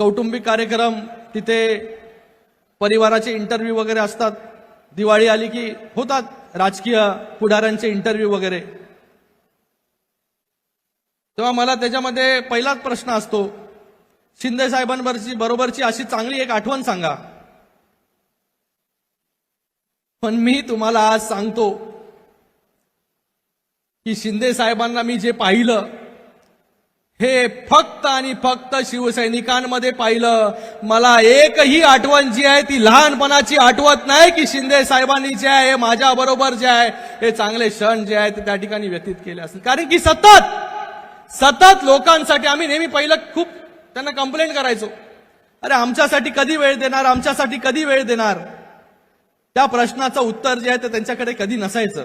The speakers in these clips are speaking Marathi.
कौटुंबिक कार्यक्रम तिथे परिवाराचे इंटरव्ह्यू वगैरे असतात. दिवाळी आली की होतात राजकीय पुढाऱ्यांचे इंटरव्ह्यू वगैरे. तेव्हा मला त्याच्यामध्ये पहिलाच प्रश्न असतो. शिंदे साहेबांवरची बरोबरची अशी चांगली एक आठवण सांगा. पण मी तुम्हाला आज सांगतो की शिंदे साहेबांना मी जे पाहिलं हे फक्त आणि फक्त शिवसैनिकांमध्ये पाहिलं. मला एकही आठवण जी आहे ती लहानपणाची आठवत नाही की शिंदे साहेबांनी जे आहे माझ्या बरोबर जे आहे हे चांगले क्षण जे आहे ते त्या ठिकाणी व्यतीत केले असतील. कारण की सतत सतत लोकांसाठी आम्ही नेहमी पहिलं खूप त्यांना कंप्लेंट करायचो. अरे आमच्यासाठी कधी वेळ देणार आमच्यासाठी कधी वेळ देणार? त्या प्रश्नाचं उत्तर जे आहे ते त्यांच्याकडे कधी नसायचं.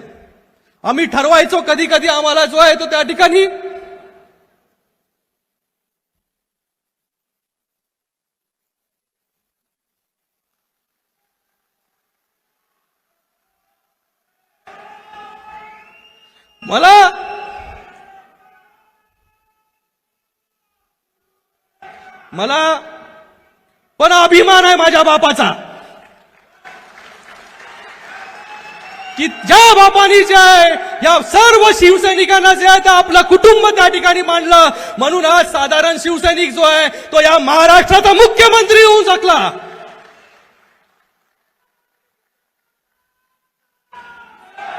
आम्ही ठरवायचो कधी कधी आम्हाला जो आहे तो त्या ठिकाणी मला? मला? पण अभिमान आहे माझ्या बापाचा. की ज्या बापानी जे आहे या सर्व शिवसैनिकांना जे आहे ते आपलं कुटुंब त्या ठिकाणी मांडलं. म्हणून आज साधारण शिवसैनिक जो आहे तो या महाराष्ट्राचा मुख्यमंत्री होऊ शकला.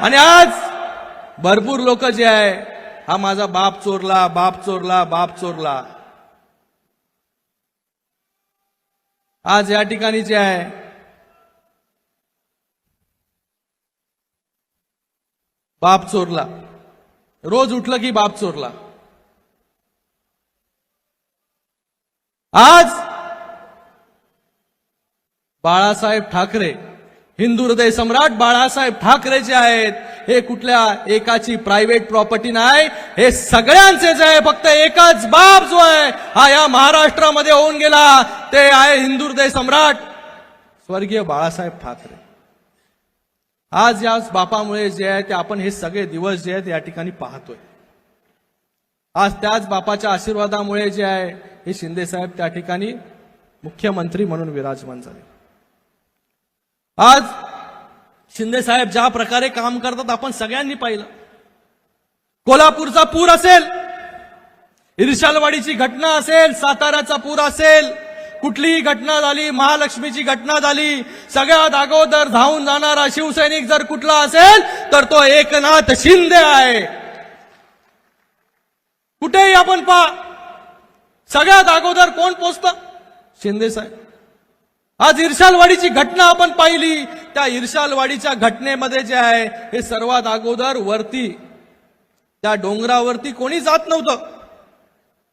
आणि आज भरपूर लोक जे आहे हा माझा बाप चोरला बाप चोरला बाप चोरला. आज या ठिकाणी जे आहे बाप चोरला. रोज उठलं की बाप चोरला. आज बाळासाहेब ठाकरे हिंदू हृदय सम्राट बाळासाहेब ठाकरे जे आहेत हे कुठल्या एकाची प्रायव्हेट प्रॉपर्टी नाही हे सगळ्यांचेच आहे फक्त एकच बाप जो आहे हा या महाराष्ट्रामध्ये होऊन गेला. ते आहे हिंदुर्दय सम्राट स्वर्गीय बाळासाहेब ठाकरे. आज या बापामुळे जे आहे ते आपण हे सगळे दिवस जे आहेत या ठिकाणी पाहतोय. आज त्याच बापाच्या आशीर्वादामुळे जे आहे हे शिंदे साहेब त्या ठिकाणी मुख्यमंत्री म्हणून विराजमान झाले. आज शिंदे साहेब ज्या प्रकारे काम करतात आपण सगळ्यांनी पाहिलं. कोल्हापूरचा पूर असेल इर्शालवाडीची घटना असेल साताऱ्याचा पूर असेल कुठलीही घटना झाली महालक्ष्मीची घटना झाली सगळ्यात अगोदर धावून जाणारा शिवसैनिक जर कुठला असेल तर तो एकनाथ शिंदे आहे. कुठेही आपण पा सगळ्यात अगोदर कोण पोचतं? शिंदे साहेब. आज इर्शालवाडीची घटना आपण पाहिली. त्या इर्शालवाडीच्या घटनेमध्ये जे आहे हे सर्वात अगोदर वरती त्या डोंगरावरती कोणी जात नव्हतं.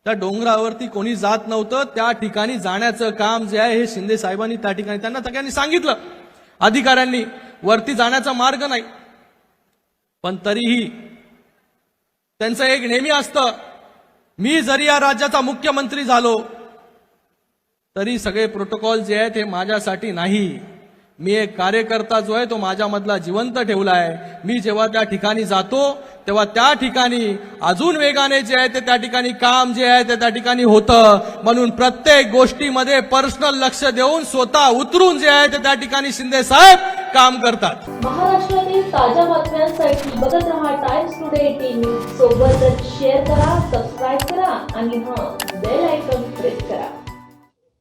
त्या डोंगरावरती कोणी जात नव्हतं. त्या ठिकाणी जाण्याचं काम जे आहे हे शिंदे साहेबांनी त्या ठिकाणी त्यांना सगळ्यांनी सांगितलं. अधिकाऱ्यांनी वरती जाण्याचा मार्ग नाही. पण तरीही त्यांचं एक नेहमी असतं मी जरी या राज्याचा मुख्यमंत्री झालो तरी सगळे प्रोटोकॉल जे आहेत हे माझ्यासाठी नाही. मी एक कार्यकर्ता जो आहे तो माझ्यामधला जिवंत ठेवला आहे. मी जेव्हा त्या ठिकाणी जातो तेव्हा त्या ठिकाणी अजून वेगाने जे आहे ते त्या ठिकाणी काम जे आहे ते त्या ठिकाणी होतं. म्हणून प्रत्येक गोष्टीमध्ये पर्सनल लक्ष देऊन स्वतः उतरून जे आहे ते त्या ठिकाणी शिंदे साहेब काम करतात. महाराष्ट्रातील ताज्या बातम्यांसाठी बघत रहा टाइम्स टुडे टीव्ही सोबतच शेअर करा सबस्क्राईब करा आणि हा बेल आयकॉन